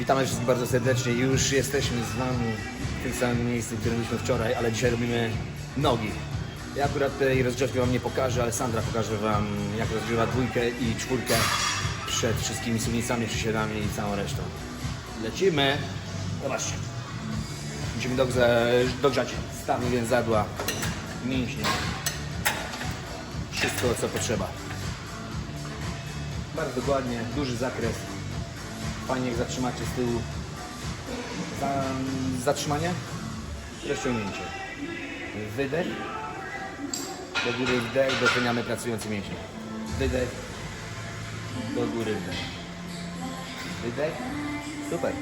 Witamy wszystkich bardzo serdecznie. Już jesteśmy z Wami w tym samym miejscu, w którym byliśmy wczoraj, ale dzisiaj robimy nogi. Ja akurat tej rozgrzewki Wam nie pokażę, ale Sandra pokaże Wam, jak rozgrywa dwójkę i czwórkę przed wszystkimi suwnicami, przysiadami i całą resztą. Lecimy. Zobaczcie. Musimy dogrza dogrzać stawy więzadła, mięśnie. Wszystko, co potrzeba. Bardzo dokładnie, duży zakres. Fajnie jak zatrzymacie z tyłu za, zatrzymanie, rozciągnięcie. Wydech, do góry wdech, doceniamy pracujący mięśnie. Wydech, do góry wdech. Wydech, super.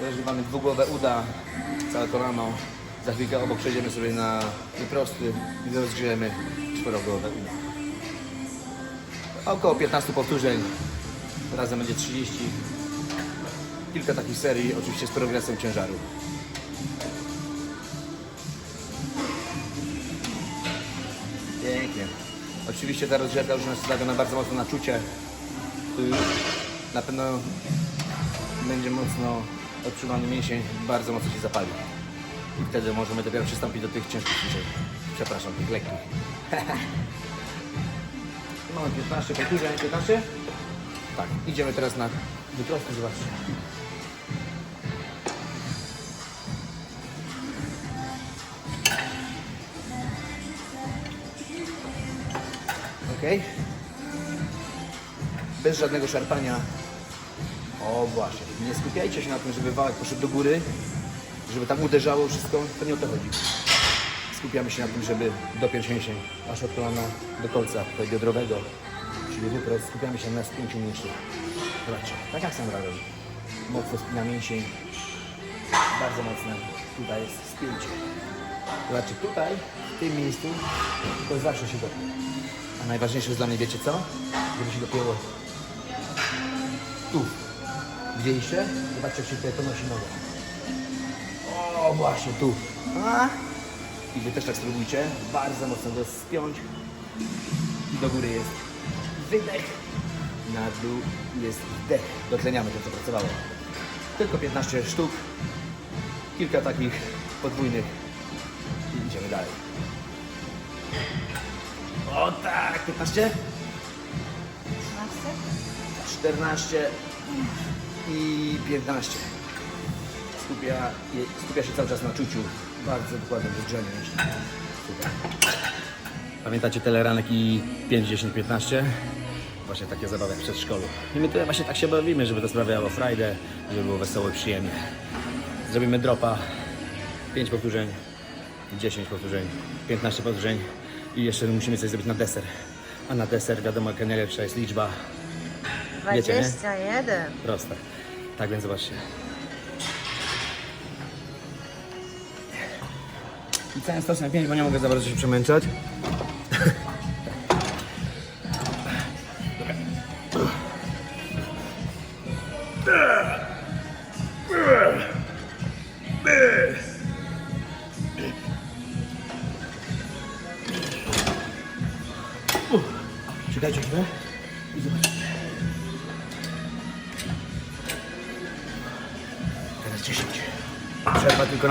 Rozgrywamy dwugłowe uda, całe kolano. Za chwilkę obok przejdziemy sobie na prosty i rozgrzejemy czworogłowe uda. Około 15 powtórzeń, razem będzie 30. Kilka takich serii, oczywiście z progresem ciężaru. Pięknie. Oczywiście ta rozgrzewka już nas stawia na bardzo mocno na czucie. Na pewno będzie mocno odczuwany mięsień, bardzo mocno się zapali. I wtedy możemy dopiero przystąpić do tych ciężkich ćwiczeń. Przepraszam, tych lekkich. Mamy 15 powtórzeń, 15? Tak, idziemy teraz na wyprostę, zobaczcie. Ok. Bez żadnego szarpania. O właśnie, nie skupiajcie się na tym, żeby wałek poszedł do góry, żeby tam uderzało wszystko, to nie o to chodzi. Skupiamy się na tym, żeby dopiąć mięsień aż od kolana do kolca tutaj biodrowego, czyli wyprost. Skupiamy się na spięciu mięśni. Zobaczcie, tak jak Sandra robi. Mocno spina mięsień, bardzo mocne. Tutaj jest spięcie. Zobaczcie, tutaj, w tym miejscu, to zawsze się dopie. A najważniejsze jest dla mnie, wiecie co? Żeby się dopięło tu. Widzieliście? Zobaczcie, jak się tutaj ponosi nogą. O, właśnie tu. A? I wy też tak spróbujcie. Bardzo mocno go spiąć. I do góry jest wydech. Na dół jest wdech. Dotleniamy to, co pracowało. Tylko 15 sztuk. Kilka takich podwójnych. I idziemy dalej. O tak, 15, 14 i 15. Skupia, je- skupia się cały czas na czuciu. Bardzo dokładnie mięśni. Super. Pamiętacie teleranek i 5, 10, 15? Właśnie takie zabawy w przedszkolu. I my tutaj właśnie tak się bawimy, żeby to sprawiało frajdę, żeby było wesoło i przyjemnie. Zrobimy dropa, 5 powtórzeń, 10 powtórzeń, 15 powtórzeń i jeszcze musimy coś zrobić na deser. A na deser wiadomo jaka najlepsza jest liczba. Wiecie, nie? 21. Proste. Tak więc zobaczcie. I cały stos na 5, bo nie mogę za bardzo się przemęczać.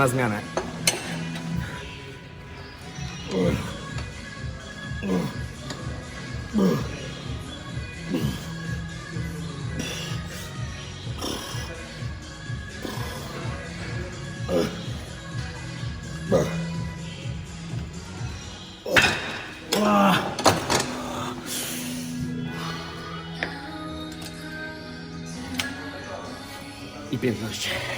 Na zmianę. I 15.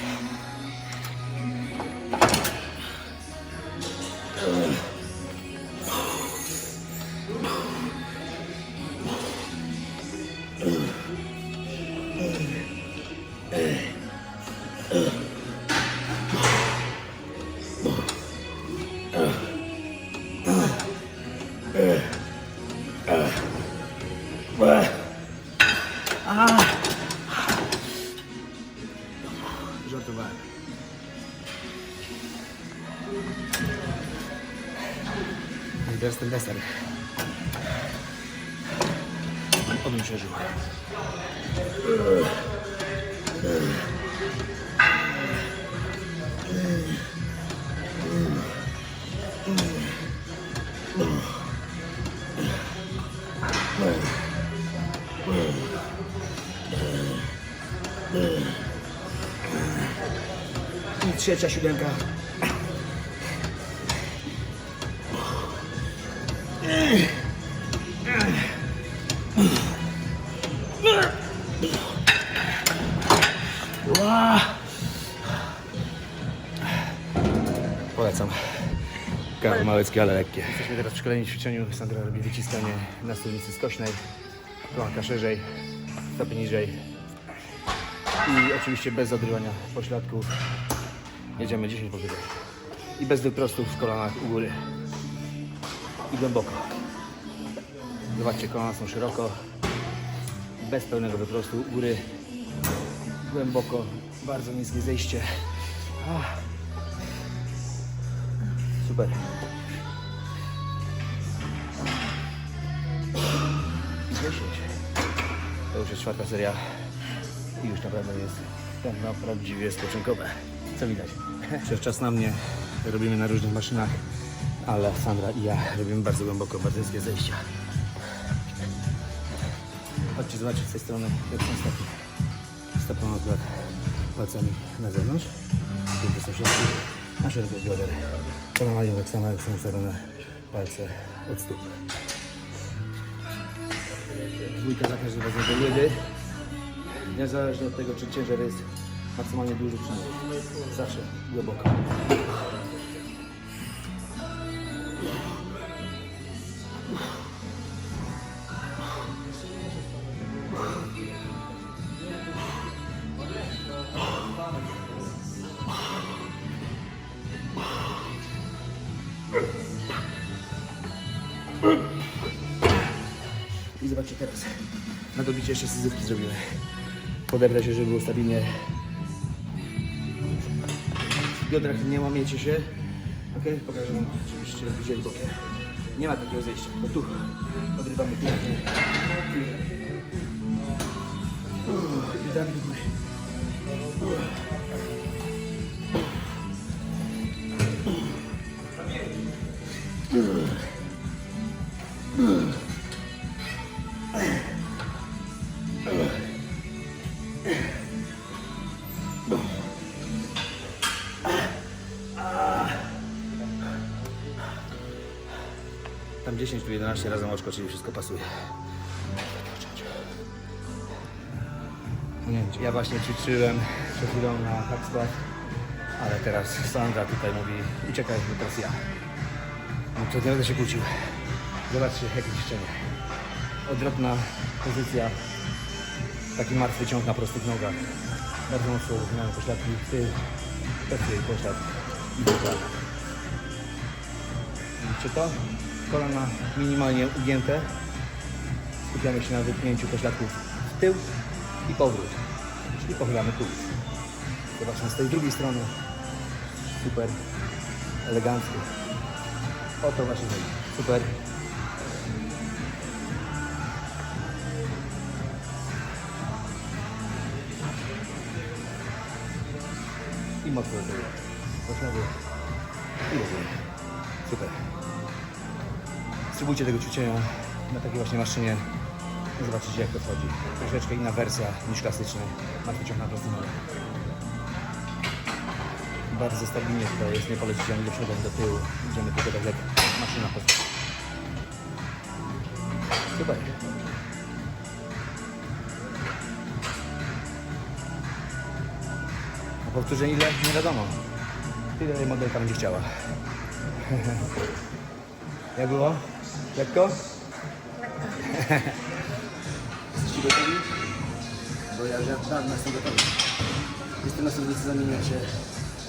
Teraz ten deser. Obym przeżył. I trzecia siódemka. Polecam. Kawy małeckie, ale lekkie. Jesteśmy teraz przy kolejnym ćwiczeniu. Sandra robi wyciskanie na stolnicy skośnej. Kolanka szerzej, stopy niżej. I oczywiście bez odrywania pośladków. Jedziemy 10 powyżej. I bez wyprostów w kolanach u góry. I głęboko. Zobaczcie, kolana są szeroko. Bez pełnego wyprostu u góry. Głęboko. Bardzo niskie zejście. Super. 10. To już jest czwarta seria. I już naprawdę jest tempo prawdziwie spoczynkowe. Co widać? Przez czas na mnie robimy na różnych maszynach, ale Sandra i ja robimy bardzo głęboko, bardzo niskie zejścia. Chodźcie zobaczyć z tej strony, jak są stopy. Stopą akurat palcami na zewnątrz. Pięty są środki, szerokość bioder. Kolana tak samo jak są ustawione palce od stóp. Dwójka za każdym razem do jedy. Niezależnie od tego, czy ciężar jest maksymalnie duży, czy nie. Zawsze głęboko. Na dobicie jeszcze syzyfki zrobimy. Podebrę się, żeby było stabilnie. W biodrach nie łamiecie się. Ok? Pokażę wam, żebyście widzieli bokiem. Nie ma takiego zejścia. To tu odrywamy. Uff, I damy do góry. Tam 10, tu 11 razem oczko, czyli wszystko pasuje. Ja właśnie ćwiczyłem przed chwilą na hackspot, ale teraz Sandra tutaj mówi uciekaj, bo teraz ja. No to nie będę się kłócił. Zobaczcie, jakie ćwiczenie. Odwrotna pozycja. Taki martwy ciąg na prostych nogach. Bardzo mocno rozwinamy pośladki, tył, plecy i poślad i dokład. Widzicie to? Kolana minimalnie ugięte. Skupiamy się na wypchnięciu pośladków w tył i powrót. Czyli pochylamy tułów. Zobaczmy z tej drugiej strony. Super. Elegancko. O to właśnie chodzi. Super. I mocno do tyłu. Poślady. I do. Super. Spróbujcie tego ćwiczenia na takiej właśnie maszynie i zobaczycie jak to wchodzi. Troszeczkę inna wersja niż klasyczny. Martwy ciąg na prostym. Bardzo stabilnie tutaj jest, nie polecicie ani do przodu, ani do tyłu. Idziemy tylko tak jak maszyna po Super. A powtórzeń ile? Nie wiadomo. Tyle modelka będzie chciała. Jak było? Lekko? Jesteście gotowi? Bo ja już dawno jestem gotowy. Jestem na sobie zamieniać się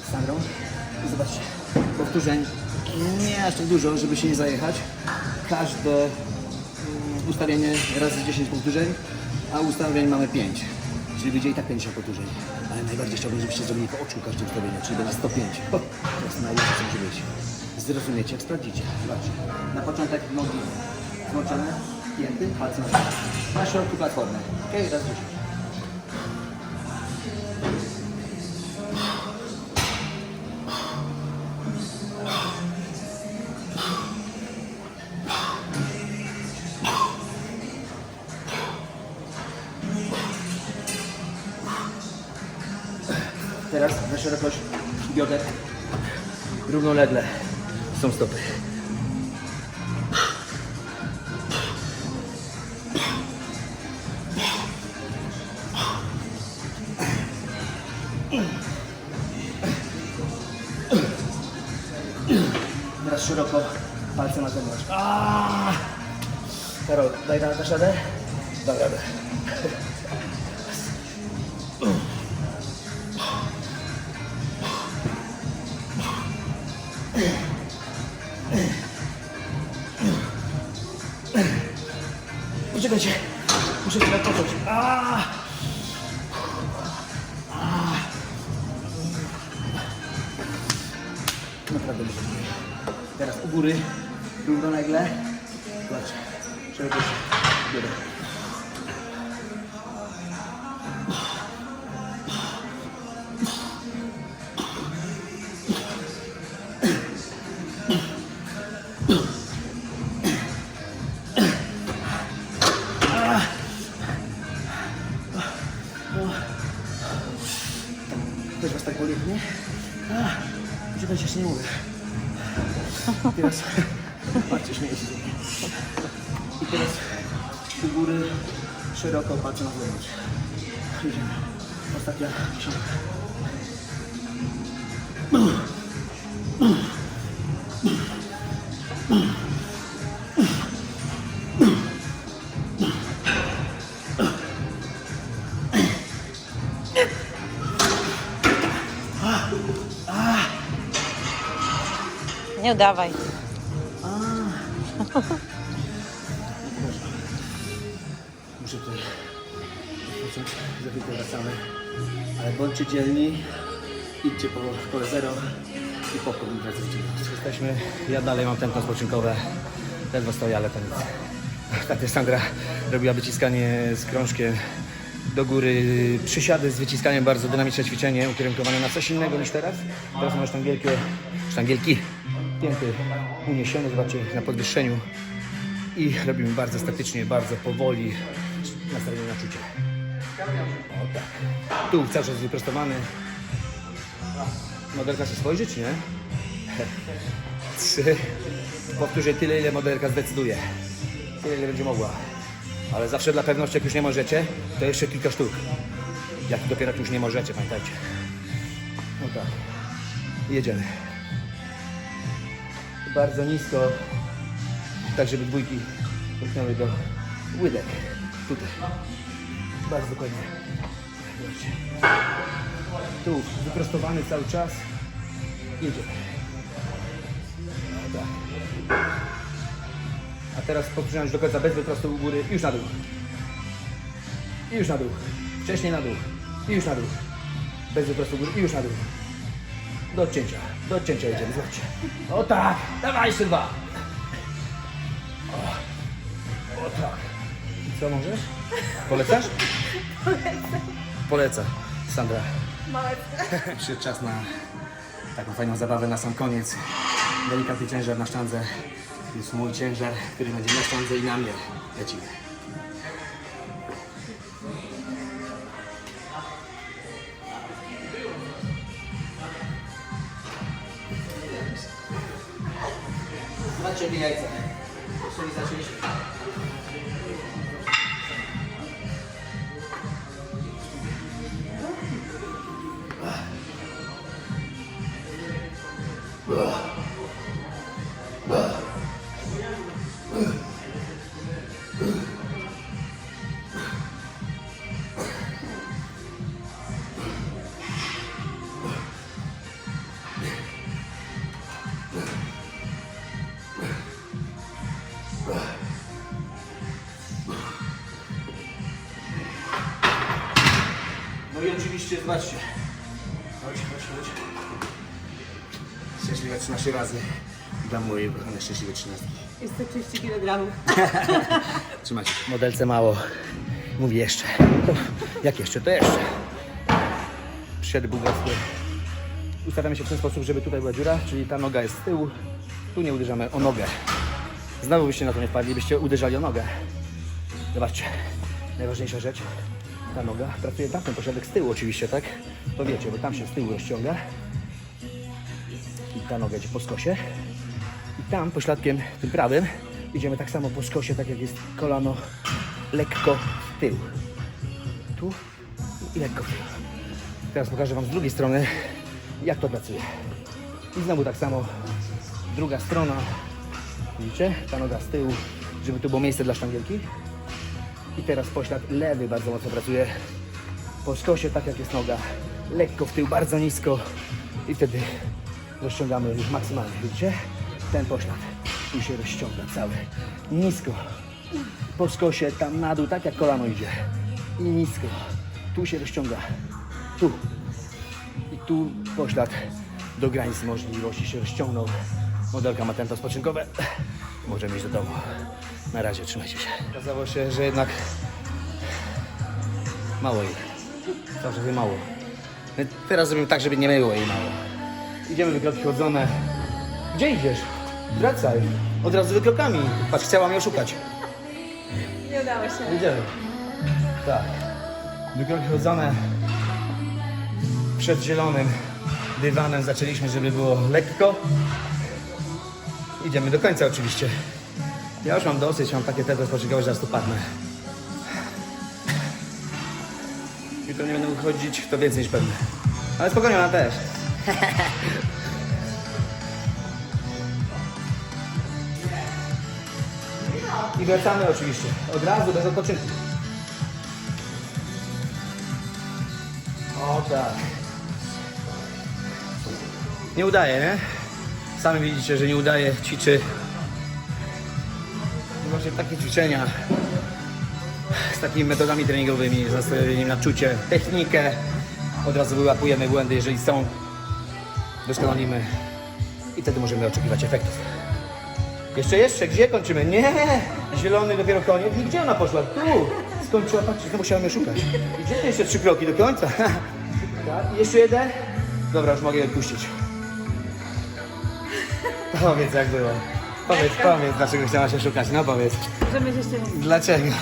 z Sandrą. I zobaczcie, powtórzeń nie aż tak dużo, żeby się nie zajechać. Każde mm, ustawienie razy 10 powtórzeń, a ustawień mamy 5. Czyli wyjdzie i tak 50 powtórzeń. Ale najbardziej chciałbym, żebyście zrobili po oczku każde ustawienie, czyli będzie 105. Ho, to jest najlepsze, co może być. Zrozumiecie, sprawdzicie. Zobaczcie. Na początek nogi złączone, pięty, palce na środku. Na środku platformy. Ok, raz, dziesięć. Teraz na szerokość bioder równolegle są stopy. Teraz szeroko, palce na zewnątrz. Karol, daj dasz radę? Dam radę. Naprawdę. Teraz u góry, równolegle. Zobacz, szerokość bioder. Śmieję się. I teraz do góry, szeroko, palce na zewnątrz. Idziemy. Ostatnia dziesiątka. Nie udawaj. Muszę tutaj odpocząć, za chwilkę wracamy. Ale bądźcie dzielni, idźcie po kole zero i po powrót wracajcie. Jesteśmy, ja dalej mam tempo spoczynkowe, ledwo stoję, ale to nic. Ostatnio Sandra robiła wyciskanie z krążkiem do góry, przysiady z wyciskaniem, bardzo dynamiczne ćwiczenie, ukierunkowane na coś innego niż teraz. Teraz mamy sztangielki, sztangielki, pięty uniesione, zobaczcie, na podwyższeniu i robimy bardzo statycznie, bardzo powoli, nastawienie na czucie. O tak. Tu cały czas wyprostowany. Modelka się spojrzy, czy nie? Trzy. Powtórzę tyle, ile modelka zdecyduje. Tyle, ile będzie mogła. Ale zawsze dla pewności, jak już nie możecie, to jeszcze kilka sztuk. Jak dopiero już nie możecie, pamiętajcie. No tak. Jedziemy. Bardzo nisko, tak żeby dwójki dotknęły do łydek. Tutaj. Bardzo dokładnie. Tu wyprostowany cały czas. Jedziemy. A teraz podprzynając do końca bez wyprostu u góry już na dół. I już na dół. Wcześniej na dół. I już na dół. Bez wyprostu u góry i już na dół. Do odcięcia. Do odcięcia jedziemy. Zobaczcie. O tak. Dawaj jeszcze dwa. O tak. I co możesz? Polecasz? Poleca. Sandra. Przyszedł czas na taką fajną zabawę na sam koniec. Delikatny ciężar na sztandze. Jest mój ciężar, który będzie na sztandze i na mnie. Lecimy. No i oczywiście, zobaczcie. Chodź, chodź, chodź. Szczęśliwe 13 razy dla mojej kochanej szczęśliwej 13. Jest 130 kg. Trzymajcie. Modelce mało. Mówi jeszcze. Jak jeszcze? To jeszcze. Przyszedł. Ustawiamy się w ten sposób, żeby tutaj była dziura, czyli ta noga jest z tyłu. Tu nie uderzamy o nogę. Znowu byście na to nie wpadli, byście uderzali o nogę. Zobaczcie. Najważniejsza rzecz. ta noga pracuje tam, ten z tyłu oczywiście, tak? To wiecie, bo tam się z tyłu rozciąga. I ta noga idzie po skosie. Tam pośladkiem tym prawym idziemy tak samo po skosie, tak jak jest kolano lekko w tył. Tu i lekko w tył. Teraz pokażę Wam z drugiej strony, jak to pracuje. I znowu tak samo, druga strona. Widzicie? Ta noga z tyłu, żeby tu było miejsce dla sztangielki. I teraz poślad lewy bardzo mocno pracuje po skosie, tak jak jest noga. Lekko w tył, bardzo nisko. I wtedy rozciągamy już maksymalnie. Widzicie? Ten poślad tu się rozciąga cały. Nisko. Po skosie tam na dół, tak jak kolano idzie. I nisko. Tu się rozciąga. Tu. I tu poślad do granic możliwości się rozciągnął. Modelka ma tempo spoczynkowe. Możemy iść do domu. Na razie, trzymajcie się. Okazało się, że jednak mało jej. Zawsze mało. My Teraz zrobimy tak, żeby nie było jej mało. Idziemy wykroki chodzone. Gdzie idziesz? Wracaj. Od razu wykrokami. Patrz, chciała mnie oszukać. Nie udało się. Idziemy. Tak. Wykroki chodzone. Przed zielonym dywanem zaczęliśmy, żeby było lekko. Idziemy do końca oczywiście. Ja już mam dosyć, mam takie tempo spoczynkowe, że zaraz tu padnę. Jutro nie będę wychodzić, to więcej niż pewne. Ale spokojnie, ona też. I wracamy oczywiście. Od razu, bez odpoczynku. O tak. Nie udaje, nie? Sami widzicie, że nie udaje, ćwiczy. I Właśnie takie ćwiczenia z takimi metodami treningowymi, z nastawieniem na czucie, technikę. Od razu wyłapujemy błędy, jeżeli są, doskonalimy i wtedy możemy oczekiwać efektów. Jeszcze, jeszcze, gdzie kończymy? Nie! Zielony dopiero koniec. I gdzie ona poszła? Tu! Skończyła, patrzcie, znowu musiałem ją szukać. I Gdzie to jeszcze trzy kroki do końca? Tak, jeszcze jeden? Dobra, już mogę je puścić. Powiedz jak było. Powiedz, powiedz, dlaczego chciałaś się szukać. No powiedz. Możemy się jeszcze raz Dlaczego?